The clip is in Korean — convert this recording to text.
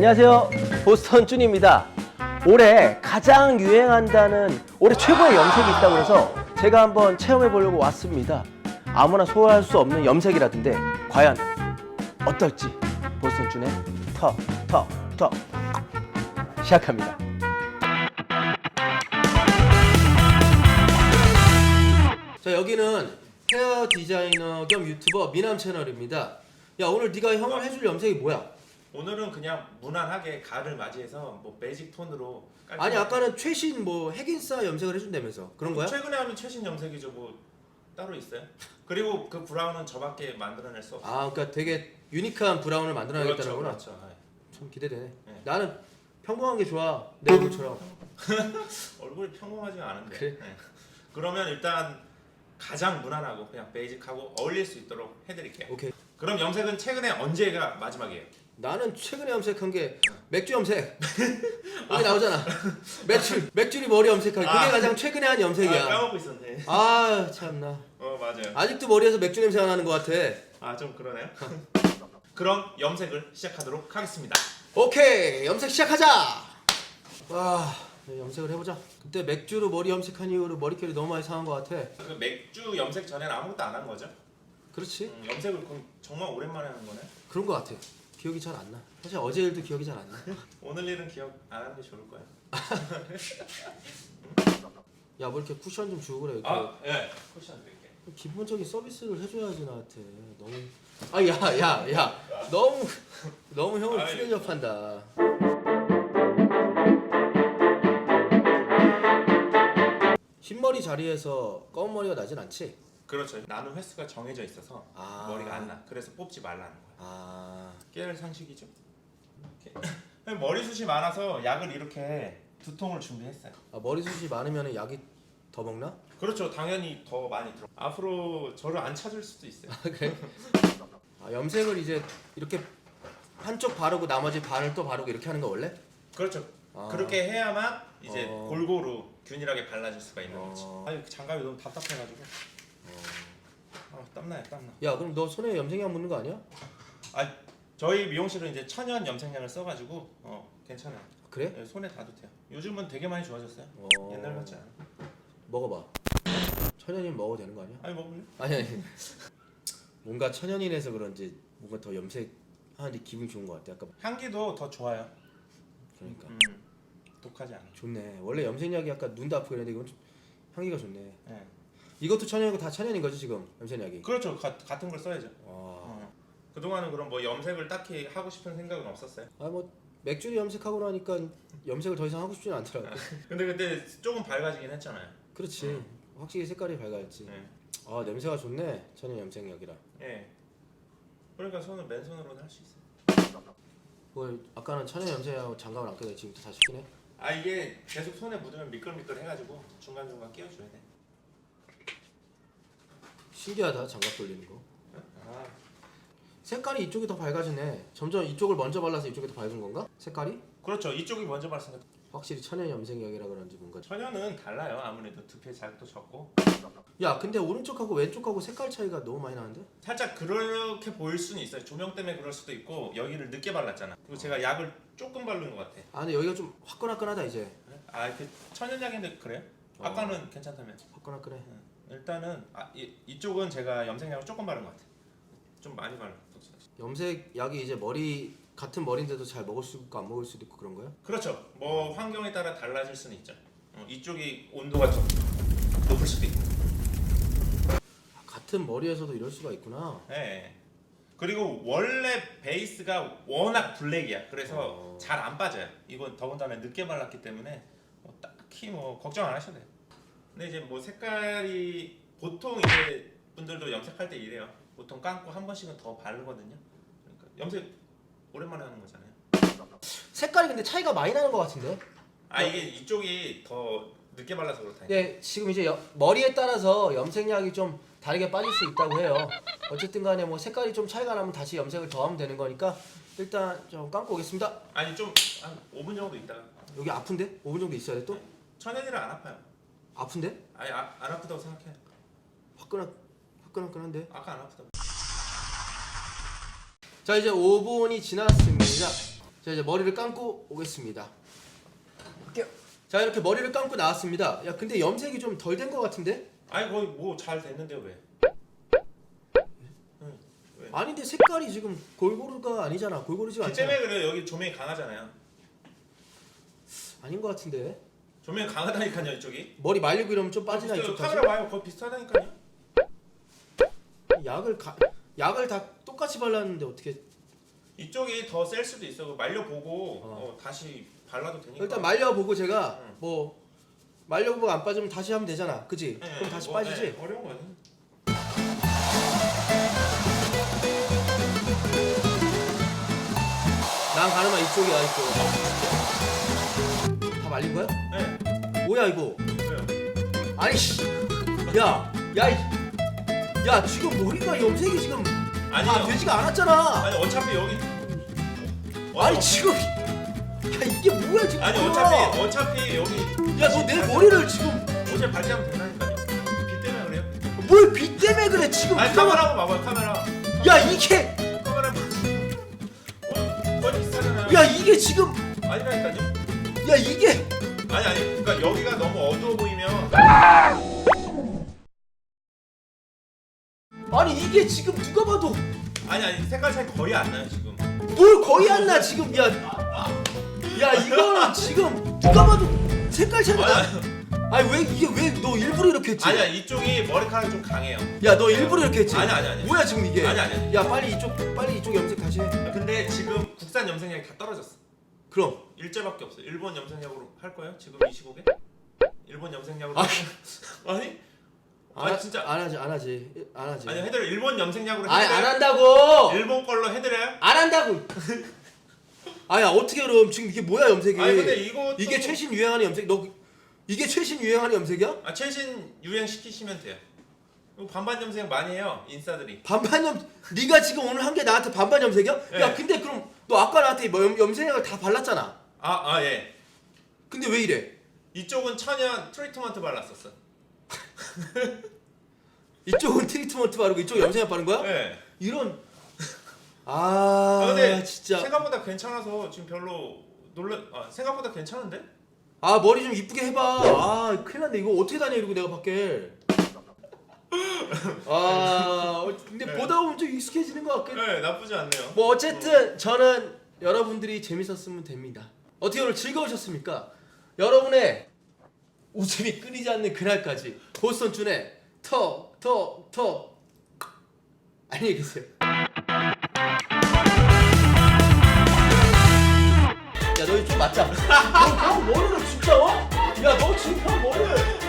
안녕하세요. 보스턴 쭌입니다. 올해 가장 유행한다는 올해 최고의 염색이 있다고 해서 제가 한번 체험해 보려고 왔습니다. 아무나 소화할 수 없는 염색이라던데 과연 어떨지 보스턴 쭌의 턱, 턱, 턱 시작합니다. 자 여기는 헤어 디자이너 겸 유튜버 미남 채널입니다. 야 오늘 네가 형을 해줄 염색이 뭐야? 오늘은 그냥 무난하게 가을을 맞이해서 뭐 베이직 톤으로 깔끔하게- 아니 아까는 최신 뭐 핵인싸 염색을 해준다면서 그런 거야? 최근에 하는 최신 염색이죠 뭐 따로 있어요? 그리고 그 브라운은 저밖에 만들어낼 수 없어요 아 그러니까 되게 유니크한 브라운을 만들어야겠다는구나. 그렇죠, 그렇죠. 참 기대되네. 네. 나는 평범한 게 좋아 내 얼굴처럼. 얼굴이 평범하지 않은데 그래? 네. 그러면 일단 가장 무난하고 그냥 베이직하고 어울릴 수 있도록 해드릴게요 오케이. 그럼 염색은 최근에 언제가 마지막이에요? 나는 최근에 염색한 게 맥주 염색. 여기 나오잖아. 맥주 맥주리 머리 염색하기. 그게 아. 가장 최근에 한 아, 염색이야. 까먹고 있었네 아 참나. 어 맞아요 아직도 머리에서 맥주 냄새가 나는 것 같아. 아 좀 그러네요 그럼 염색을 시작하도록 하겠습니다 오케이 염색 시작하자. 와 네, 염색을 해보자. 그때 맥주로 머리 염색한 이후로 머릿결이 너무 많이 상한 것 같아. 그 맥주 염색 전에는 아무것도 안 한 거죠? 그렇지? 음, 염색을 그럼 정말 오랜만에 하는 거네 그런 것 같아. 기억이 잘 안 나. 사실 어제 일도 기억이 잘 안 나. 오늘 일은 기억 안 하는 게 좋을 거야. 야 뭐 이렇게 쿠션 좀 주고 그래. 아, 예. 쿠션 드릴게. 그 기본적인 서비스를 해줘야지 나한테. 너무. 아 야 야 야, 너무 너무 형을 아이. 프레접한다. 흰머리 자리에서 검은 머리가 나진 않지? 그렇죠. 나는 횟수가 정해져 있어서 아. 머리가 안 나. 그래서 뽑지 말라는 거야. 아 깨알 상식이죠. 이렇게. 머리숱이 많아서 약을 이렇게 두 통을 준비했어요. 아, 머리숱이 많으면 약이 더 먹나? 그렇죠. 당연히 더 많이 들어. 앞으로 저를 안 찾을 수도 있어요. 아 그래? 아 염색을 이제 이렇게 한쪽 바르고 나머지 반을 또 바르고 이렇게 하는 거 원래? 그렇죠. 아. 그렇게 해야만 이제 어. 골고루 균일하게 발라질 수가 있는 거지. 어. 아유 장갑이 너무 답답해가지고. 아 땀나요 땀나. 야 그럼 너 손에 염색약 묻는 거 아니야? 아 저희 미용실은 이제 천연 염색약을 써가지고 어 괜찮아요. 그래? 예, 손에 닿아도 돼요. 요즘은 되게 많이 좋아졌어요. 어... 옛날 같지 않아. 먹어봐. 천연인 먹어도 되는 거 아니야? 아니 먹을래? 아니 아니. 뭔가 천연인해서 그런지 뭔가 더 염색 하는데 기분 좋은 것 같아. 아까 향기도 더 좋아요. 그러니까 음, 독하지 않아. 좋네. 원래 염색약이 아까 눈도 아프고 이랬는데 이건 좀 향기가 좋네. 예. 이것도 천연이고 다 천연인 거지 지금 염색약이. 그렇죠. 가, 같은 걸 써야죠. 와. 어. 그동안은 그럼 뭐 염색을 딱히 하고 싶은 생각은 없었어요. 아뭐 맥주리 염색하고 나니까 염색을 더 이상 하고 싶지는 않더라고. 근데 그때 조금 밝아지긴 했잖아요. 그렇지. 확실히 색깔이 밝아졌지. 예. 아 냄새가 좋네. 천연 염색약이라. 예. 그러니까 손을 맨손으로는 할 수 있어요. 뭐 아까는 천연 염색약하고 장갑을 안 껴서 지금 다 시키네. 아 이게 계속 손에 묻으면 미끌미끌 해가지고 중간 중간 끼워줘야 돼. 신기하다 장갑 돌리는 거. 아 색깔이 이쪽이 더 밝아지네. 점점 이쪽을 먼저 발라서 이쪽이 더 밝은 건가? 색깔이? 그렇죠. 이쪽이 먼저 발생했. 확실히 천연 염색약이라 그런지 뭔가. 천연은 달라요. 아무래도 두피 자극도 적고 야 근데 오른쪽하고 왼쪽하고 색깔 차이가 너무 많이 나는데? 살짝 그렇게 보일 수는 있어요. 조명 때문에 그럴 수도 있고 여기를 늦게 발랐잖아. 그리고 제가 약을 조금 바른 것 같아. 아 근데 여기가 좀 화끈화끈하다 이제. 아, 그 천연약인데 그래요? 어. 아까는 괜찮다면. 화끈화끈해. 응. 일단은 아, 이, 이쪽은 제가 염색약을 조금 바른 것 같아. 좀 많이 바른 것 같아. 염색약이 이제 머리 같은 머리인데도 잘 먹을 수 있고 안 먹을 수도 있고 그런 거야? 그렇죠. 뭐 환경에 따라 달라질 수는 있죠. 어, 이쪽이 온도가 좀 높을 수도 있고. 아, 같은 머리에서도 이럴 수가 있구나. 네. 그리고 원래 베이스가 워낙 블랙이야. 그래서 어. 잘 안 빠져요. 이건 더군다나 늦게 발랐기 때문에 뭐 딱히 뭐 걱정 안 하셔도 돼요. 근데 이제 뭐 색깔이 보통 이제 분들도 염색할 때 이래요. 보통 감고 한 번씩은 더 바르거든요. 그러니까 염색 오랜만에 하는 거잖아요. 색깔이 근데 차이가 많이 나는 것 같은데? 아 이게 이쪽이 더 늦게 발라서 그렇다. 네, 지금 이제 여- 머리에 따라서 염색약이 좀 다르게 빠질 수 있다고 해요. 어쨌든 간에 뭐 색깔이 좀 차이가 나면 다시 염색을 더 하면 되는 거니까 일단 좀 감고 오겠습니다. 아니 좀 한 5분 정도 있다가 여기 아픈데? 5분 정도 있어야 돼 또? 천연이라 안 아파요. 아픈데? 아니 아, 안 아프다고 생각해. 화끈하, 화끈화끈한데? 아까 안 아프다고. 자 이제 5분이 지났습니다. 자 이제 머리를 감고 오겠습니다. 할게요. 자 이렇게 머리를 감고 나왔습니다. 야 근데 염색이 좀 덜 된 것 같은데? 아니 거의 뭐 잘 됐는데 왜? 응. 왜? 아닌데 색깔이 지금 골고루가 아니잖아. 골고루지가 그 않잖아. 때문에 그래 여기 조명이 강하잖아요. 아닌 것 같은데. 조명이 강하다니까요 이쪽이. 머리 말리고 이러면 좀 빠지나 저 이쪽 다시? 카메라 봐요 거의 비슷하다니까요. 약을 가, 약을 다 똑같이 발랐는데 어떻게? 이쪽이 더 셀 수도 있어. 그거 말려보고 어. 어, 다시 발라도 되니까. 일단 말려보고 제가 응. 뭐 말려보고 안 빠지면 다시 하면 되잖아. 그지? 예, 그럼 다시 뭐, 빠지지? 예, 어려운 거는. 난 가르마 이쪽이야 이쪽. 다 말린 거야? 네. 뭐야 이거? 왜요? 아니 씨. 야, 야, 이- 야 지금 머리가 염색이 지금 아니요. 다 되지가 않았잖아. 아니 어차피 여기. 아니 어, 지금 야 이게 뭐야 지금? 아니? 어차피 어차피 여기. 야 너 내 머리를 지금 옷을 발제하면 된다니까요. 비 때문에 그래요. 뭘 비 때문에 그래 지금? 아니 봐- 카메라 한번 봐봐요 카메라. 야 이게 카메라 봐. 어, 거의 비슷하잖아요. 야 이게 지금 아니라니까요. 야 이게 아니 아니 그러니까 여기가 너무 어두워 보이면 아니 이게 지금 누가 봐도 아니 아니 색깔 차이 거의 안 나요 지금. 뭘 거의 안 나 지금 야. 야 이거는 지금 누가 봐도 색깔 차이가 나. 아니 왜 이게 왜 너 일부러 이렇게 했지? 아니야 이쪽이 머리카락이 좀 강해요. 야 너 일부러 이렇게 했지? 아니, 아니, 아니. 뭐야 지금 이게? 아니, 아니, 아니. 야 빨리 이쪽 빨리 이쪽 염색 다시 해. 근데 지금 국산 염색약이 다 떨어졌어. 그럼 일제밖에 없어. 일본 염색약으로 할 거예요? 지금 25개? 일본 염색약으로? 아. 아니? 안, 아니 하- 진짜 안 하지 안 하지 안 하지. 아니 해드려 일본 염색약으로 아니 해드려요? 안 한다고. 일본 걸로 해드려요? 안 한다고. 아야 어떻게 그럼 지금 이게 뭐야 염색이? 아니 근데 이거 이게 최신 유행하는 염색 너 이게 최신 유행하는 염색이야? 아 최신 유행 시키시면 돼요. 이거 반반 염색 많이 해요 인싸들이. 반반 염 네가 지금 오늘 한 게 나한테 반반 염색이야? 야 네. 근데 그럼 너 아까 나한테 뭐 염, 염색약을 다 발랐잖아. 아 아 예. 근데 왜 이래? 이쪽은 천연 트리트먼트 발랐었어. 이쪽은 트리트먼트 바르고 이쪽 염색약 바른 거야? 예. 이런 아, 아, 근데 진짜 생각보다 괜찮아서 지금 별로 놀라. 아 생각보다 괜찮은데? 아 머리 좀 이쁘게 해봐 아 큰일 났네 이거 어떻게 다녀 이러고 내가 밖에 아 근데 네. 보다 보면 좀 익숙해지는 것 같긴 네 나쁘지 않네요. 뭐 어쨌든 저는 여러분들이 재밌었으면 됩니다 어떻게 오늘 즐거우셨습니까? 여러분의 웃음이 끊이지 않는 그날까지 보스턴 준의 턱턱턱 안녕히 계세요 야 너희 좀 맞자 너, 너 머리를 진짜 어? 야너 지금 머리를